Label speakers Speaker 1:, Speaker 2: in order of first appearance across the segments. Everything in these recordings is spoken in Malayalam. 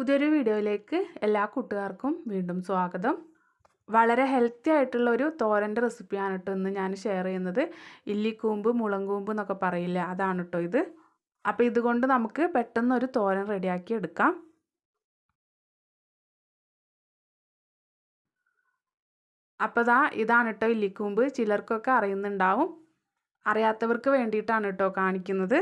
Speaker 1: പുതിയൊരു വീഡിയോയിലേക്ക് എല്ലാ കൂട്ടുകാർക്കും വീണ്ടും സ്വാഗതം. വളരെ ഹെൽത്തി ആയിട്ടുള്ള ഒരു തോരന്റെ റെസിപ്പിയാണ് കേട്ടോ ഇന്ന് ഞാൻ ഷെയർ ചെയ്യുന്നത്. ഇല്ലിക്കൂമ്പ് മുളങ്കൂമ്പ് എന്നൊക്കെ പറയില്ല അതാണ് കേട്ടോ ഇത്. അപ്പോൾ ഇതുകൊണ്ട് നമുക്ക് പെട്ടെന്ന് ഒരു തോരൻ റെഡിയാക്കി എടുക്കാം. അപ്പോൾ ദാ ഇതാണ് കേട്ടോ ഇല്ലിക്കൂമ്പ് ചിലർക്കൊക്കെ അറിയുന്നുണ്ടാവും. അറിയാത്തവർക്ക് വേണ്ടിയിട്ടാണ് കേട്ടോ കാണിക്കുന്നത്.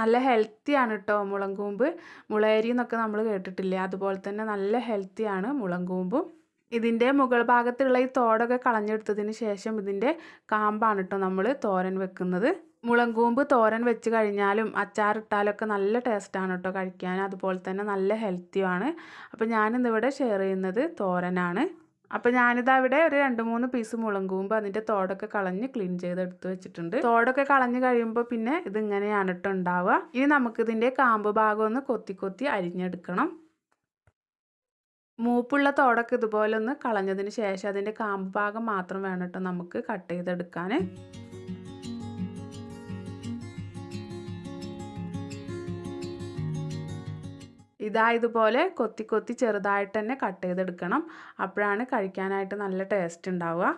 Speaker 1: നല്ല ഹെൽത്തിയാണ് കേട്ടോ മുളങ്കൂമ്പ്. മുളയരി എന്നൊക്കെ നമ്മൾ കേട്ടിട്ടില്ലേ? അതുപോലെ തന്നെ നല്ല ഹെൽത്തിയാണ് മുളങ്കൂമ്പും. ഇതിന്റെ മുകൾ ഭാഗത്തുള്ള ഈ തോടൊക്കെ കളഞ്ഞെടുത്തതിന് ശേഷം ഇതിന്റെ കാമ്പാണ് കേട്ടോ നമ്മൾ തോരൻ വെക്കുന്നത്. മുളങ്കൂമ്പ് തോരൻ വെച്ച് കഴിഞ്ഞാലും അച്ചാറിട്ടാലൊക്കെ നല്ല ടേസ്റ്റാണ് കേട്ടോ കഴിക്കാൻ. അതുപോലെ തന്നെ നല്ല ഹെൽത്തിയുമാണ് അപ്പോൾ ഞാനിന്നിവിടെ ഷെയർ ചെയ്യുന്നത് തോരനാണ്. അപ്പോൾ ഞാനിത് അവിടെ ഒരു രണ്ട് മൂന്ന് പീസ് മുളങ്കൂമ്പ് അതിന്റെ തോടൊക്കെ കളഞ്ഞ് ക്ലീൻ ചെയ്ത് എടുത്ത് വെച്ചിട്ടുണ്ട്. തോടൊക്കെ കളഞ്ഞ് കഴിയുമ്പോൾ പിന്നെ ഇതിങ്ങനെയാണ് കേട്ടോ ഉണ്ടാവുക. ഇനി നമുക്കിതിന്റെ കാമ്പ് ഭാഗം ഒന്ന് കൊത്തി കൊത്തി അരിഞ്ഞെടുക്കണം. മൂപ്പുള്ള തോടൊക്കെ ഇതുപോലെ ഒന്ന് കളഞ്ഞതിന് ശേഷം അതിന്റെ കാമ്പ് ഭാഗം മാത്രം വേണം നമുക്ക് കട്ട് ചെയ്തെടുക്കാൻ ഇതാ ഇതുപോലെ കൊത്തി കൊത്തി ചെറുതായിട്ട് തന്നെ കട്ട് ചെയ്തെടുക്കണം. അപ്പോഴാണ് കഴിക്കാനായിട്ട് നല്ല ടേസ്റ്റ് ഉണ്ടാവുക.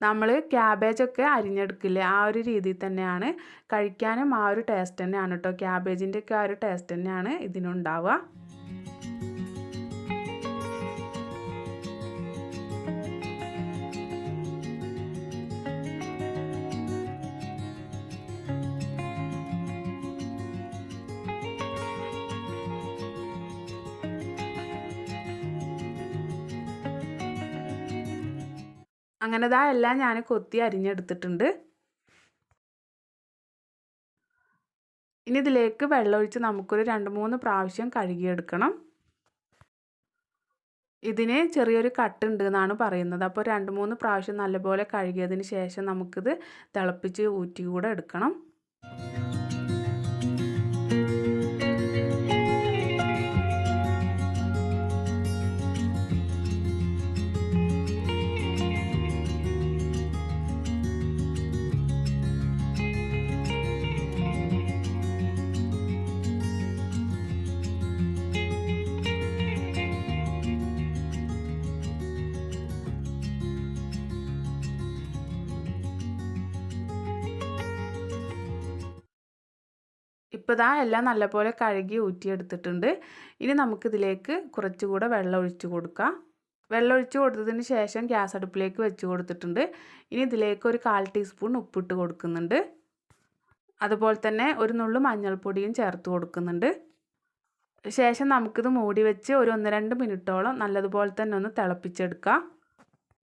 Speaker 1: നമ്മൾ ക്യാബേജൊക്കെ അരിഞ്ഞെടുക്കില്ലേ? ആ ഒരു രീതിയിൽ തന്നെയാണ് കഴിക്കാനും ആ ഒരു ടേസ്റ്റ് തന്നെയാണ് കേട്ടോ ക്യാബേജിന്റെ ഒക്കെ ആ ഒരു ടേസ്റ്റ് തന്നെയാണ് ഇതിനുണ്ടാവുക. അങ്ങനെ ഇതാ എല്ലാം ഞാൻ കൊത്തി അരിഞ്ഞെടുത്തിട്ടുണ്ട്. ഇനി ഇതിലേക്ക് വെള്ളമൊഴിച്ച് നമുക്കൊരു രണ്ട് മൂന്ന് പ്രാവശ്യം കഴുകിയെടുക്കണം. ഇതിന് ചെറിയൊരു കട്ട് ഉണ്ട് എന്നാണ് പറയുന്നത്. അപ്പോൾ രണ്ട് മൂന്ന് പ്രാവശ്യം നല്ലപോലെ കഴുകിയതിന് ശേഷം നമുക്കിത് തിളപ്പിച്ച് ഊറ്റി കൂടെ എടുക്കണം. ഇപ്പോൾ ഇതാ എല്ലാം നല്ലപോലെ കഴുകി ഊറ്റിയെടുത്തിട്ടുണ്ട്. ഇനി നമുക്കിതിലേക്ക് കുറച്ചുകൂടെ വെള്ളം ഒഴിച്ചു കൊടുക്കാം. വെള്ളം ഒഴിച്ച് കൊടുത്തതിന് ശേഷം ഗ്യാസ് അടുപ്പിലേക്ക് വെച്ച് കൊടുത്തിട്ടുണ്ട്. ഇനി ഇതിലേക്ക് ഒരു കാൽ ടീസ്പൂൺ ഉപ്പിട്ട് കൊടുക്കുന്നുണ്ട്. അതുപോലെ തന്നെ ഒരു നുള്ളു മഞ്ഞൾപ്പൊടിയും ചേർത്ത് കൊടുക്കുന്നുണ്ട്. ശേഷം നമുക്കിത് മൂടി വെച്ച് ഒരു ഒന്ന് രണ്ട് മിനിറ്റോളം നല്ലതുപോലെ തന്നെ ഒന്ന് തിളപ്പിച്ചെടുക്കാം.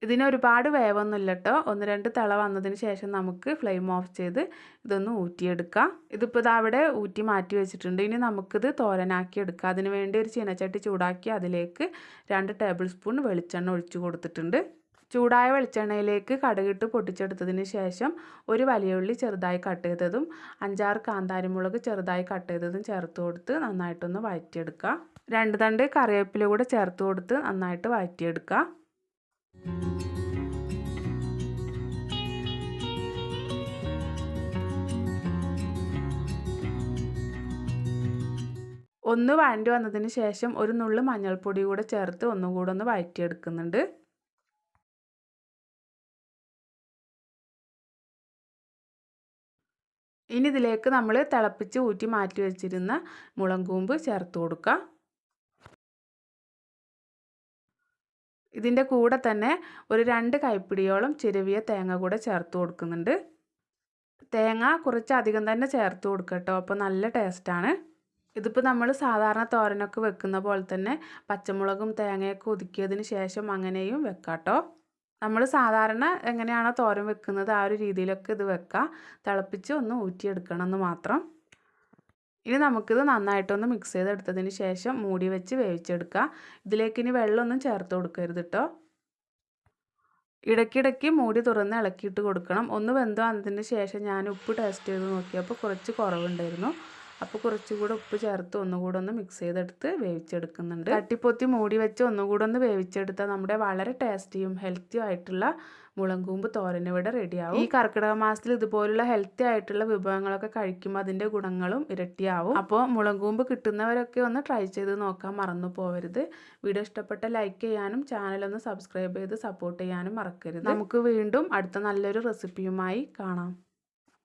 Speaker 1: ഇതിന് ഒരുപാട് വേവൊന്നുമില്ല കേട്ടോ ഒന്ന് രണ്ട് തിള വന്നതിന് ശേഷം നമുക്ക് ഫ്ലെയിം ഓഫ് ചെയ്ത് ഇതൊന്ന് ഊറ്റിയെടുക്കാം. ഇതിപ്പോൾ ഇത് അവിടെ ഊറ്റി മാറ്റി വെച്ചിട്ടുണ്ട്. ഇനി നമുക്കിത് തോരനാക്കി എടുക്കാം. അതിന് വേണ്ടി ഒരു ചീനച്ചട്ടി ചൂടാക്കി അതിലേക്ക് രണ്ട് ടേബിൾ സ്പൂൺ വെളിച്ചെണ്ണ ഒഴിച്ചു കൊടുത്തിട്ടുണ്ട്. ചൂടായ വെളിച്ചെണ്ണയിലേക്ക് കടുകിട്ട് പൊട്ടിച്ചെടുത്തതിന് ശേഷം ഒരു വലിയ ഉള്ളി ചെറുതായി കട്ട് ചെയ്തതും അഞ്ചാറ് കാന്താരിമുളക് ചെറുതായി കട്ട് ചെയ്തതും ചേർത്ത് കൊടുത്ത് നന്നായിട്ടൊന്ന് വഴറ്റിയെടുക്കുക രണ്ട് തണ്ട് കറിവേപ്പില കൂടെ ചേർത്ത് കൊടുത്ത് നന്നായിട്ട് വഴറ്റിയെടുക്കുക ഒന്ന് വഴണ്ടി വന്നതിന് ശേഷം ഒരു നുള്ളു മഞ്ഞൾപ്പൊടി കൂടെ ചേർത്ത് ഒന്നും കൂടെ ഒന്ന് വഴറ്റിയെടുക്കുന്നുണ്ട്. ഇനി ഇതിലേക്ക് നമ്മൾ തിളപ്പിച്ച് ഊറ്റി മാറ്റി വെച്ചിരുന്ന മുളങ്കൂമ്പ് ചേർത്ത് കൊടുക്കുക ഇതിന്റെ കൂടെ തന്നെ ഒരു രണ്ട് കൈപ്പിടിയോളം ചിരവിയ തേങ്ങ കൂടെ ചേർത്ത് കൊടുക്കുന്നുണ്ട്. തേങ്ങ കുറച്ച് അധികം തന്നെ ചേർത്ത് കൊടുക്കുക കേട്ടോ അപ്പോൾ നല്ല ടേസ്റ്റാണ്. ഇതിപ്പോൾ നമ്മൾ സാധാരണ തോരനൊക്കെ വെക്കുന്ന പോലെ തന്നെ പച്ചമുളകും തേങ്ങയൊക്കെ ഒതുക്കിയതിന് ശേഷം അങ്ങനെയും വെക്കാം കേട്ടോ നമ്മൾ സാധാരണ എങ്ങനെയാണോ തോരൻ വെക്കുന്നത് ആ ഒരു രീതിയിലൊക്കെ ഇത് വെക്കാം. തിളപ്പിച്ച് ഒന്ന് ഊറ്റിയെടുക്കണം എന്ന് മാത്രം. ഇനി നമുക്കിത് നന്നായിട്ടൊന്ന് മിക്സ് ചെയ്തെടുത്തതിന് ശേഷം മൂടി വെച്ച് വേവിച്ചെടുക്കുക ഇതിലേക്ക് ഇനി വെള്ളമൊന്നും ചേർത്ത് കൊടുക്കരുത് കേട്ടോ ഇടയ്ക്കിടയ്ക്ക് മൂടി തുറന്ന് ഇളക്കിയിട്ട് കൊടുക്കണം. ഒന്ന് വെന്ത് വന്നതിന് ശേഷം ഞാൻ ഉപ്പ് ടേസ്റ്റ് ചെയ്ത് നോക്കിയപ്പോൾ കുറച്ച് കുറവുണ്ടായിരുന്നു. അപ്പോൾ കുറച്ചുകൂടെ ഉപ്പ് ചേർത്ത് ഒന്നുകൂടെ ഒന്ന് മിക്സ് ചെയ്തെടുത്ത് വേവിച്ചെടുക്കുന്നുണ്ട്. തട്ടിപ്പൊത്തി മൂടി വെച്ച് ഒന്നുകൂടെ ഒന്ന് വേവിച്ചെടുത്താൽ നമ്മുടെ വളരെ ടേസ്റ്റിയും ഹെൽത്തിയും ആയിട്ടുള്ള മുളങ്കൂമ്പ് തോരൻ ഇവിടെ റെഡിയാവും ഈ കർക്കിടക മാസത്തിൽ ഇതുപോലുള്ള ഹെൽത്തി ആയിട്ടുള്ള വിഭവങ്ങളൊക്കെ കഴിക്കുമ്പോൾ അതിന്റെ ഗുണങ്ങളും ഇരട്ടിയാവും. അപ്പോൾ മുളങ്കൂമ്പ് കിട്ടുന്നവരൊക്കെ ഒന്ന് ട്രൈ ചെയ്ത് നോക്കാൻ മറന്നു പോവരുത്. വീഡിയോ ഇഷ്ടപ്പെട്ട ലൈക്ക് ചെയ്യാനും ചാനൽ ഒന്ന് സബ്സ്ക്രൈബ് ചെയ്ത് സപ്പോർട്ട് ചെയ്യാനും മറക്കരുത്. നമുക്ക് വീണ്ടും അടുത്ത നല്ലൊരു റെസിപ്പിയുമായി കാണാം.